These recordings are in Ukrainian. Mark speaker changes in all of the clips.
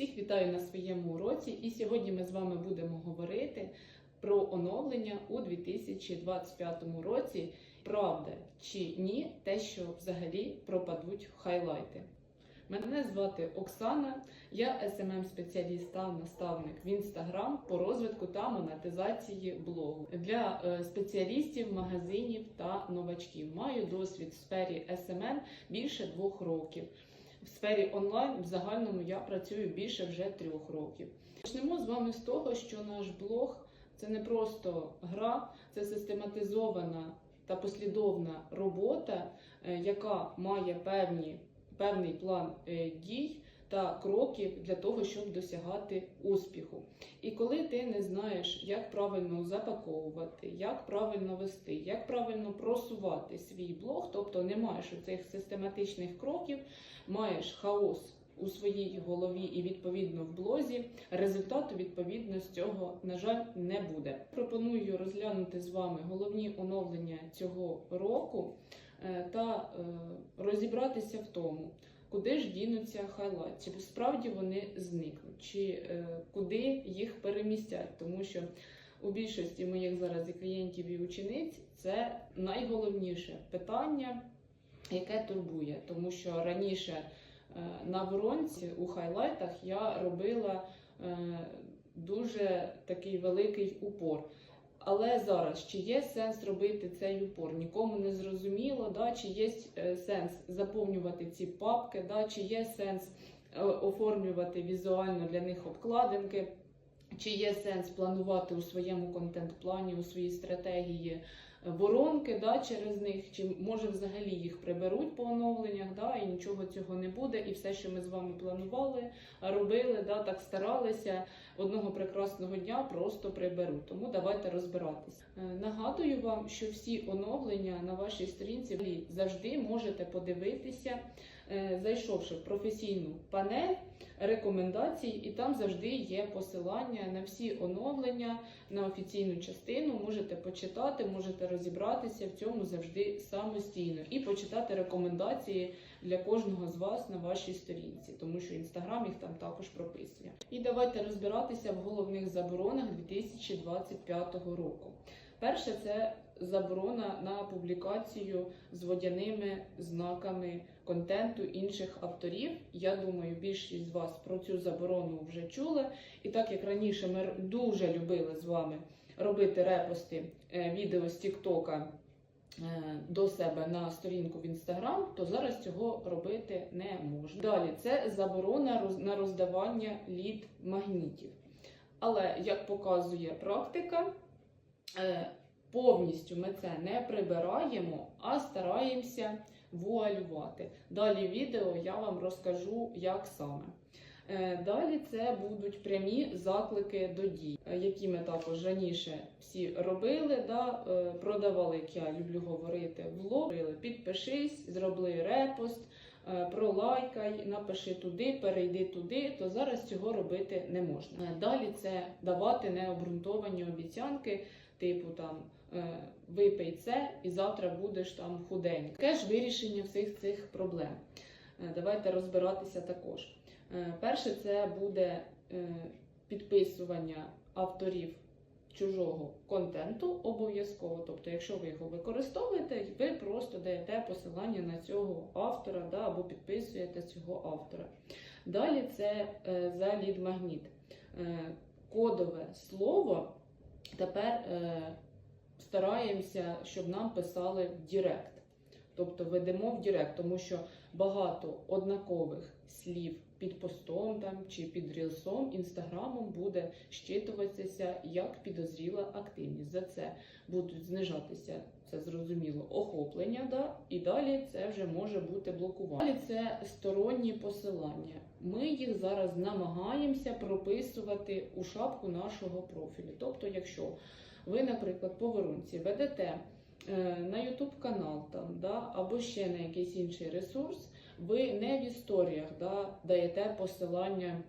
Speaker 1: Всіх вітаю на своєму уроці, і сьогодні ми з вами будемо говорити про оновлення у 2025 році. Правда чи ні, те, що взагалі пропадуть хайлайти. Мене звати Оксана, я smm спеціаліст та наставник в інстаграм по розвитку та монетизації блогу для е, спеціалістів, магазинів та новачків. Маю досвід в сфері SMM більше двох років. В сфері онлайн в загальному я працюю більше вже трьох років. Почнемо з вами з того, що наш блог це не просто гра, це систематизована та послідовна робота, е, яка має певні, певний план е, дій та кроків для того, щоб досягати успіху. І коли ти не знаєш, як правильно запаковувати, як правильно вести, як правильно просувати свій блог, тобто не маєш цих систематичних кроків, маєш хаос у своїй голові і відповідно в блозі, результату відповідно з цього, на жаль, не буде. Пропоную розглянути з вами головні оновлення цього року е, та е, розібратися в тому. Куди ж дінуться хайлайт? Чи справді вони зникнуть, чи е, куди їх перемістять? Тому що у більшості моїх зараз і клієнтів і учениць це найголовніше питання, яке турбує, тому що раніше е, на воронці у хайлайтах я робила е, дуже такий великий упор. Але зараз чи є сенс робити цей упор? Нікому не зрозуміло, да? чи є е, сенс заповнювати ці папки, да? чи є сенс е, оформлювати візуально для них обкладинки, чи є сенс планувати у своєму контент-плані, у своїй стратегії воронки да, через них, чи може взагалі їх приберуть по оновленнях, да, і нічого цього не буде, і все, що ми з вами планували, робили, да, так старалися, одного прекрасного дня просто приберуть. Тому давайте розбиратися. Е, Нагадую вам, що всі оновлення на вашій сторінці ви завжди можете подивитися, зайшовши в професійну панель рекомендацій, і там завжди є посилання на всі оновлення, на офіційну частину. Можете почитати, можете розібратися в цьому завжди самостійно і почитати рекомендації для кожного з вас на вашій сторінці, тому що інстаграм їх там також прописує. І давайте розбиратися в головних заборонах 2025 року. Перше це заборона на публікацію з водяними знаками контенту інших авторів. Я думаю, більшість з вас про цю заборону вже чули. І так як раніше ми дуже любили з вами робити репости е, відео з Тіктока е, до себе на сторінку в Інстаграм, то зараз цього робити не можна. Далі це заборона на роздавання лід магнітів. Але як показує практика, е, повністю ми це не прибираємо, а стараємося вуалювати. Далі відео я вам розкажу, як саме. Е, Далі це будуть прямі заклики до дій, е, які ми також раніше всі робили. Да? е, Продавали, як я люблю говорити, влог, Говорили, підпишись, зроби репост, пролайкай, напиши туди, перейди туди, то зараз цього робити не можна. Далі це давати необґрунтовані обіцянки, типу там е, випий це і завтра будеш там худенька. Таке ж вирішення всіх цих проблем. Е, Давайте розбиратися також. Е, Перше, це буде підписування авторів чужого контенту обов'язково. Тобто, якщо ви його використовуєте, ви просто даєте посилання на цього автора да, або підписуєте цього автора. Далі це за лід-магніт. Е, Кодове слово тепер е, стараємося, щоб нам писали в Директ. Тобто ведемо в Директ, тому що багато однакових слів під постом там, чи під рілсом, інстаграмом буде щитуватися як підозріла активність. За це будуть знижатися, це зрозуміло, охоплення, да? і далі це вже може бути блокування. Далі це сторонні посилання. Ми їх зараз намагаємося прописувати у шапку нашого профілю. Тобто, якщо ви, наприклад, по ведете на YouTube канал там, да, або ще на якийсь інший ресурс, ви не в історіях да, даєте посилання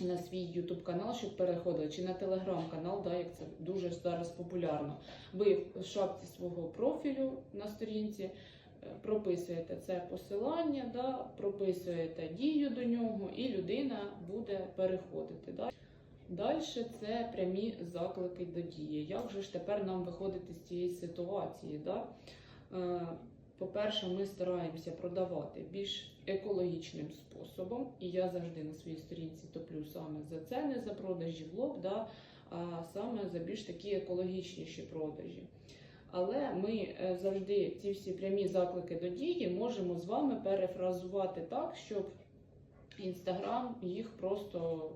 Speaker 1: на свій YouTube канал, щоб переходили, чи на Telegram канал, да, як це дуже зараз популярно. Ви в шапці свого профілю на сторінці прописуєте це посилання, да, прописуєте дію до нього, і людина буде переходити. Да. Далі це прямі заклики до дії. Як же ж тепер нам виходити з цієї ситуації? Да? Е, По-перше, ми стараємося продавати більш екологічним способом, і я завжди на своїй сторінці топлю саме за це, не за продажі в лоб, да, а саме за більш такі екологічніші продажі. Але ми е, завжди ці всі прямі заклики до дії можемо з вами перефразувати так, щоб Інстаграм їх просто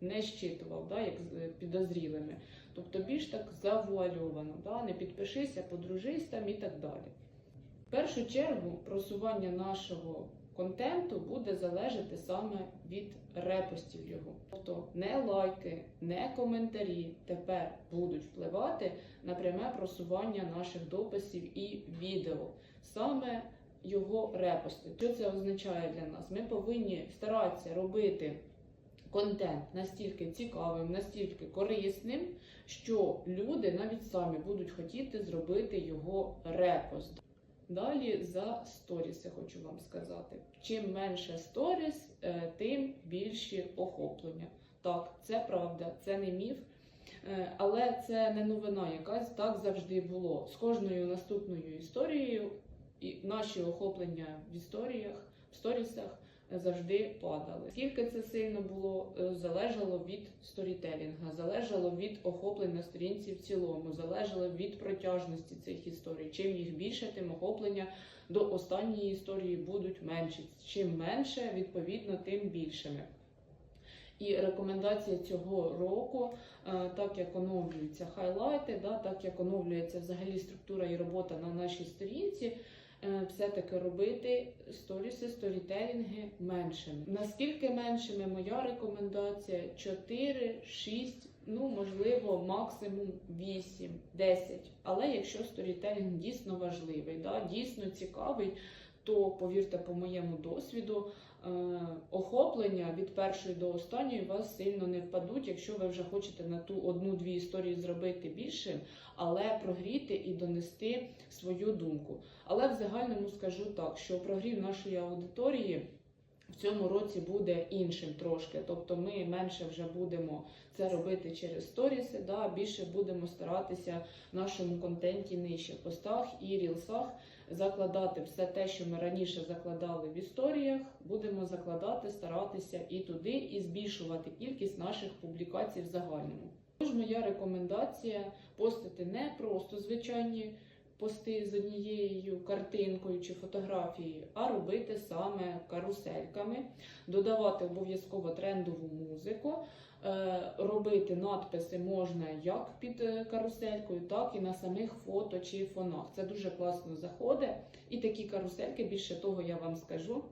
Speaker 1: не щитував, да, як з- підозрілими. Тобто більш так завуальовано, да, не підпишися, подружись там і так далі. В першу чергу просування нашого контенту буде залежати саме від репостів його. Тобто не лайки, не коментарі тепер будуть впливати на пряме просування наших дописів і відео. Саме його репости. Що це означає для нас? Ми повинні старатися робити контент настільки цікавим, настільки корисним, що люди навіть самі будуть хотіти зробити його репост. Далі за сторіси хочу вам сказати. Чим менше сторіс, е, тим більші охоплення. Так, це правда, це не міф. Е, Але це не новина якась, так завжди було. З кожною наступною історією і наші охоплення в історіях, в сторісах завжди падали. Скільки це сильно було, е, залежало від сторітелінга, залежало від охоплень на сторінці в цілому, залежало від протяжності цих історій. Чим їх більше, тим охоплення до останньої історії будуть менші. Чим менше, відповідно, тим більшими. І рекомендація цього року, е, так як оновлюються хайлайти, да, так як оновлюється взагалі структура і робота на нашій сторінці, все-таки робити сторіси, сторітелінги меншими. Наскільки меншими моя рекомендація 4, 6, ну можливо, максимум 8, 10. Але якщо сторітелінг дійсно важливий, да, дійсно цікавий, то повірте по моєму досвіду. Е, Охоплення від першої до останньої вас сильно не впадуть, якщо ви вже хочете на ту одну-дві історії зробити більше, але прогріти і донести свою думку. Але в загальному скажу так, що прогрів нашої аудиторії в цьому році буде іншим трошки. Тобто ми менше вже будемо це робити через сторіси, да, більше будемо старатися в нашому контенті нижче постах і рілсах закладати все те, що ми раніше закладали в історіях, будемо закладати, старатися і туди, і збільшувати кількість наших публікацій в загальному. Тож моя рекомендація постити не просто звичайні пости з однією картинкою чи фотографією, а робити саме карусельками, додавати обов'язково трендову музику. Е, Робити надписи можна як під е, каруселькою, так і на самих фото чи фонах. Це дуже класно заходить. І такі карусельки, більше того, я вам скажу,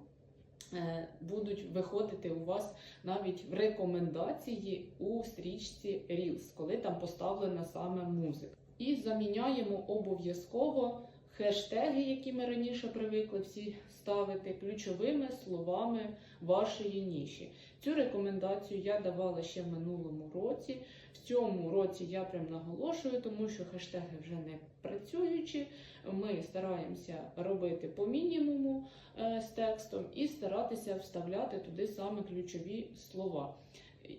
Speaker 1: е, будуть виходити у вас навіть в рекомендації у стрічці Reels, коли там поставлена саме музика. І заміняємо обов'язково хештеги, які ми раніше привикли всі ставити, ключовими словами вашої ніші. Цю рекомендацію я давала ще в минулому році. В цьому році я прям наголошую, тому що хештеги вже не працюючі. Ми стараємося робити по мінімуму е, з текстом і старатися вставляти туди саме ключові слова.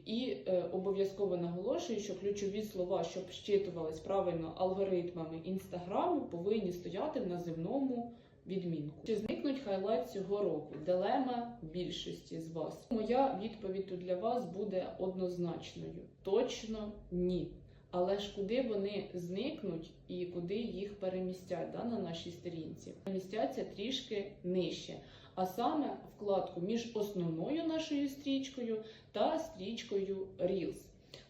Speaker 1: І е, обов'язково наголошую, що ключові слова, щоб щитувались правильно алгоритмами інстаграму, повинні стояти в називному відмінку. Чи зникнуть хайлайт цього року? Дилема більшості з вас. Моя відповідь для вас буде однозначною: точно ні. Але ж куди вони зникнуть і куди їх перемістять да, на нашій сторінці? Перемістяться трішки нижче, а саме вкладку між основною нашою стрічкою та стрічкою Reels.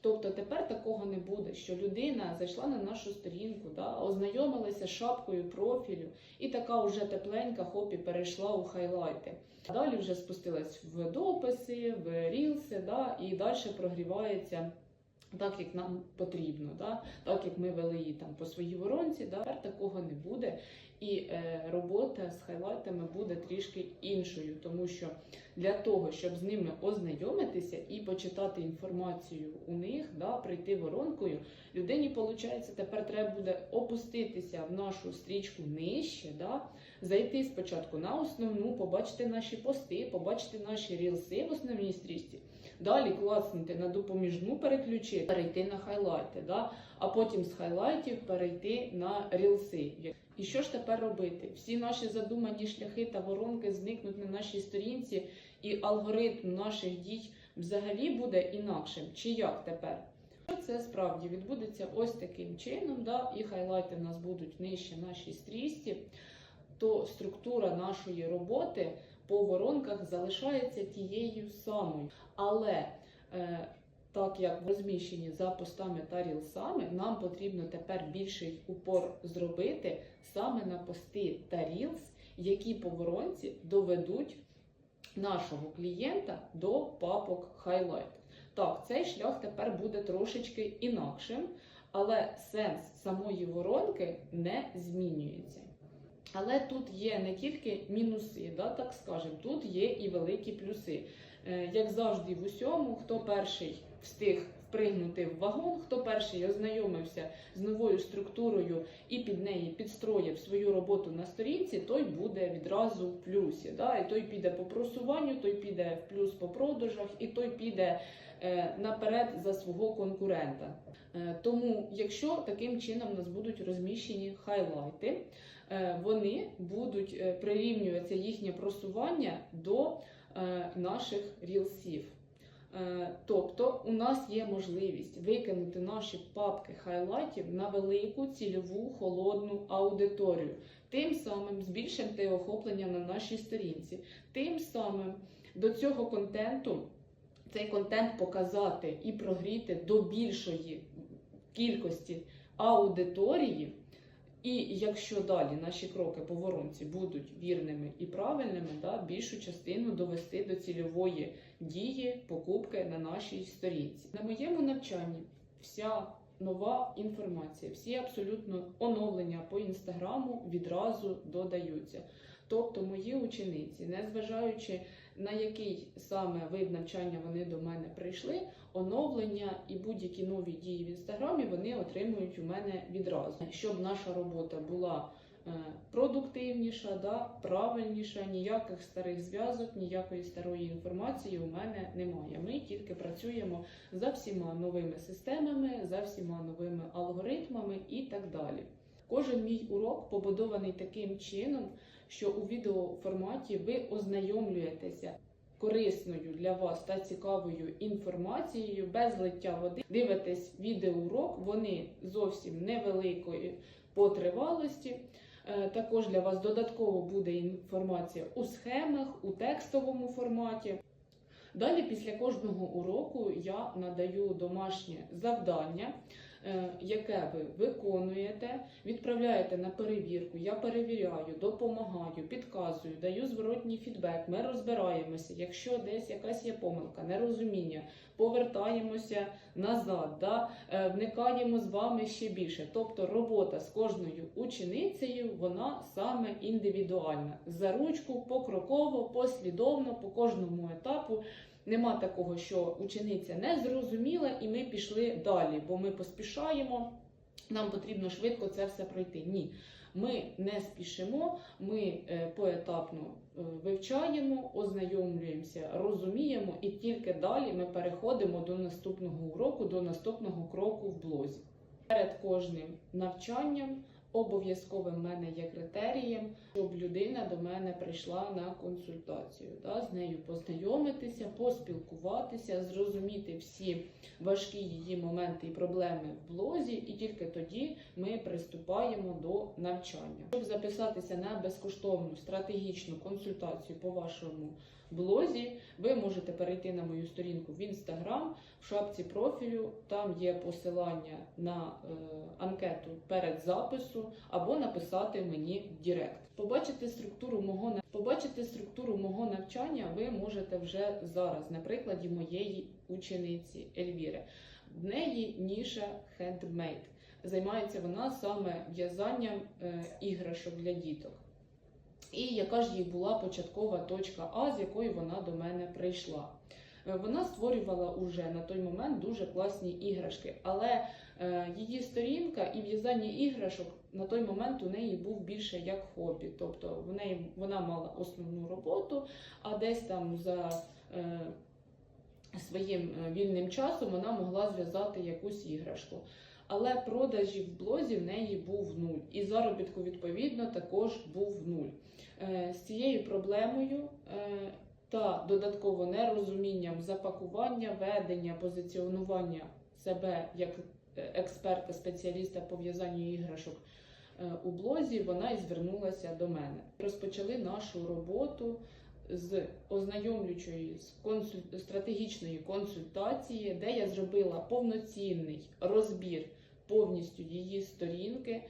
Speaker 1: Тобто тепер такого не буде, що людина зайшла на нашу сторінку, да, ознайомилася шапкою профілю, і така вже тепленька хопі перейшла у хайлайти. Далі вже спустилась в дописи, в рілси, да, і далі прогрівається так, як нам потрібно, да, так як ми вели її там по своїй воронці, да, тепер такого не буде. І е, робота з хайлайтами буде трішки іншою, тому що для того, щоб з ними ознайомитися і почитати інформацію у них, да, прийти воронкою, людині, виходить, тепер треба буде опуститися в нашу стрічку нижче, да, зайти спочатку на основну, побачити наші пости, побачити наші рілси в основній стрічці. Далі класнути на допоміжну переключити, перейти на хайлайти, да? а потім з хайлайтів перейти на рілси. І що ж тепер робити? Всі наші задумані шляхи та воронки зникнуть на нашій сторінці, і алгоритм наших дій взагалі буде інакшим. Чи як тепер? Це справді відбудеться ось таким чином, да? і хайлайти в нас будуть нижче нашій стрічці, то структура нашої роботи по воронках залишається тією самою. Але е, так як розміщені за постами та рілсами, нам потрібно тепер більший упор зробити саме на пости та рілс, які по воронці доведуть нашого клієнта до папок Highlight. Так, цей шлях тепер буде трошечки інакшим, але сенс самої воронки не змінюється. Але тут є не тільки мінуси, да, так скажемо, тут є і великі плюси. Е, Як завжди, в усьому, хто перший встиг впригнути в вагон, хто перший ознайомився з новою структурою і під неї підстроїв свою роботу на сторінці, той буде відразу в плюсі. Да? І той піде по просуванню, той піде в плюс по продажах, і той піде е, наперед за свого конкурента. Е, Тому, якщо таким чином у нас будуть розміщені хайлайти, вони будуть е, прирівнюватися їхнє просування до е, наших рілсів. Е, Тобто у нас є можливість викинути наші папки хайлайтів на велику цільову холодну аудиторію, тим самим збільшити охоплення на нашій сторінці, тим самим до цього контенту цей контент показати і прогріти до більшої кількості аудиторії. І якщо далі наші кроки по воронці будуть вірними і правильними, да, більшу частину довести до цільової дії покупки на нашій сторінці. На моєму навчанні вся нова інформація, всі абсолютно оновлення по інстаграму відразу додаються. Тобто мої учениці, незважаючи на який саме вид навчання вони до мене прийшли, оновлення і будь-які нові дії в інстаграмі вони отримують у мене відразу, щоб наша робота була е, продуктивніша, да, правильніша, ніяких старих зв'язок, ніякої старої інформації у мене немає. Ми тільки працюємо за всіма новими системами, за всіма новими алгоритмами і так далі. Кожен мій урок побудований таким чином, що у відеоформаті ви ознайомлюєтеся корисною для вас та цікавою інформацією без лиття води. Дивитесь відеоурок, вони зовсім невеликої по тривалості. Е, Також для вас додатково буде інформація у схемах, у текстовому форматі. Далі, після кожного уроку, я надаю домашнє завдання, яке ви виконуєте, відправляєте на перевірку. Я перевіряю, допомагаю, підказую, даю зворотній фідбек. Ми розбираємося. Якщо десь якась є помилка, нерозуміння, повертаємося назад, да? е, вникаємо з вами ще більше. Тобто робота з кожною ученицею вона саме індивідуальна. За ручку, покроково, послідовно, по кожному етапу. Нема такого, що учениця не зрозуміла, і ми пішли далі, бо ми поспішаємо. Нам потрібно швидко це все пройти. Ні, ми не спішимо, ми е, поетапно е, вивчаємо, ознайомлюємося, розуміємо, і тільки далі ми переходимо до наступного уроку, до наступного кроку в блозі. Перед кожним навчанням обов'язковим в мене є критерієм, щоб людина до мене прийшла на консультацію, да, з нею познайомитися, поспілкуватися, зрозуміти всі важкі її моменти і проблеми в блозі, і тільки тоді ми приступаємо до навчання. Щоб записатися на безкоштовну стратегічну консультацію по вашому блозі, ви можете перейти на мою сторінку в інстаграм, в шапці профілю. Там є посилання на е, анкету перед запису, або написати мені в Директ. Побачити структуру мого побачити структуру мого навчання ви можете вже зараз, на прикладі моєї учениці Ельвіри. В неї ніша хендмейд. Займається вона саме в'язанням е, іграшок для діток. І яка ж їй була початкова точка А, з якої вона до мене прийшла. Е, Вона створювала уже на той момент дуже класні іграшки, але е, її сторінка і в'язання іграшок на той момент у неї був більше як хобі. Тобто в неї вона мала основну роботу, а десь там за е, своїм е, вільним часом вона могла зв'язати якусь іграшку. Але продажі в блозі в неї був нуль, і заробітку відповідно також був нуль. Е, З цією проблемою е, та додатково нерозумінням запакування, ведення, позиціонування себе як е, експерта, спеціаліста по в'язанню іграшок у блозі, вона і звернулася до мене. Розпочали нашу роботу з ознайомлюючої з консуль... стратегічної консультації, де я зробила повноцінний розбір повністю її сторінки,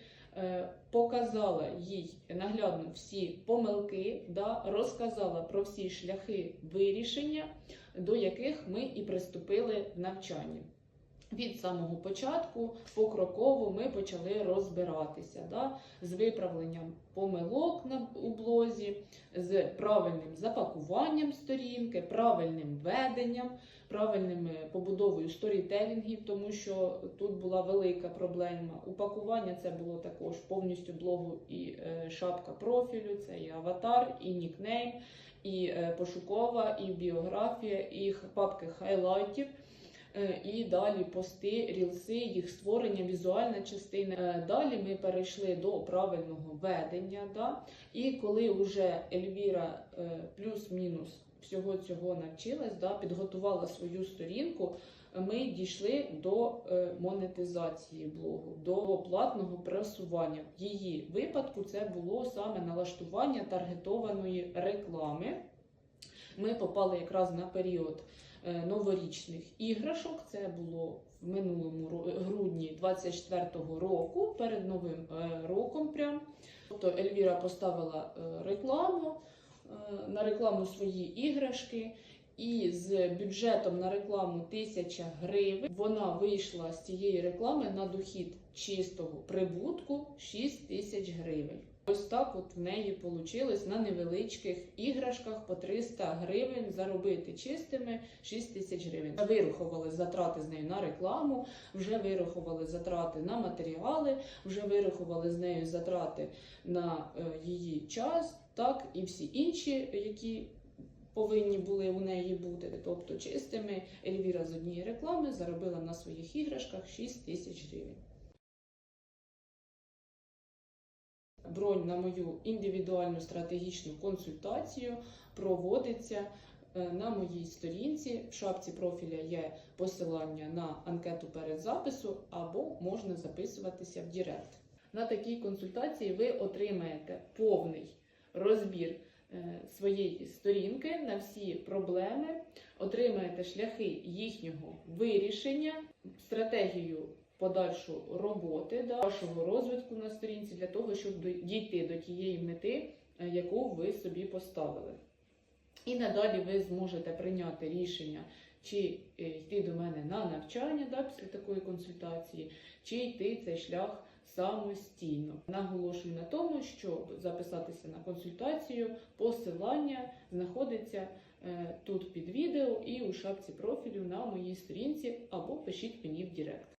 Speaker 1: показала їй наглядно всі помилки, да, розказала про всі шляхи вирішення, до яких ми і приступили в навчанні. Від самого початку покроково ми почали розбиратися да, з виправленням помилок на блозі, з правильним запакуванням сторінки, правильним веденням, правильним е, побудовою сторітелінгів, тому що тут була велика проблема. Упакування це було також повністю блогу і е, шапка профілю, це і аватар, і нікнейм, і е, пошукова, і біографія, і папки хайлайтів. Е, І далі пости, рілси, їх створення, візуальна частина. Далі ми перейшли до правильного ведення. Да? І коли вже Ельвіра плюс-мінус всього цього навчилась, да, підготувала свою сторінку, ми дійшли до е, монетизації блогу, до платного просування. В її випадку це було саме налаштування таргетованої реклами. Ми попали якраз на період е, новорічних іграшок. Це було в минулому грудні 24-го року, перед новим е, роком. Прям. Тобто Ельвіра поставила рекламу на рекламу свої іграшки. І з бюджетом на рекламу 1000 гривень вона вийшла з цієї реклами на дохід чистого прибутку 6 тисяч гривень. Ось так от в неї вийшло на невеличких іграшках по 300 гривень заробити чистими 6 тисяч гривень. Вирахували затрати з нею на рекламу, вже вирахували затрати на матеріали, вже вирахували з нею затрати на е, її час, так і всі інші, які повинні були у неї бути. Тобто чистими Ельвіра з однієї реклами заробила на своїх іграшках 6 тисяч гривень. Бронь на мою індивідуальну стратегічну консультацію проводиться е, на моїй сторінці. В шапці профіля є посилання на анкету перед запису або можна записуватися в Дірект. На такій консультації ви отримаєте повний розбір е, своєї сторінки на всі проблеми, отримаєте шляхи їхнього вирішення, стратегію подальшу роботи, вашого розвитку на сторінці для того, щоб дійти до тієї мети, е, яку ви собі поставили. І надалі ви зможете прийняти рішення, чи е, йти до мене на навчання да, після такої консультації, чи йти цей шлях самостійно. Наголошую на тому, щоб записатися на консультацію, посилання знаходиться е, тут під відео і у шапці профілю на моїй сторінці, або пишіть мені в Директ.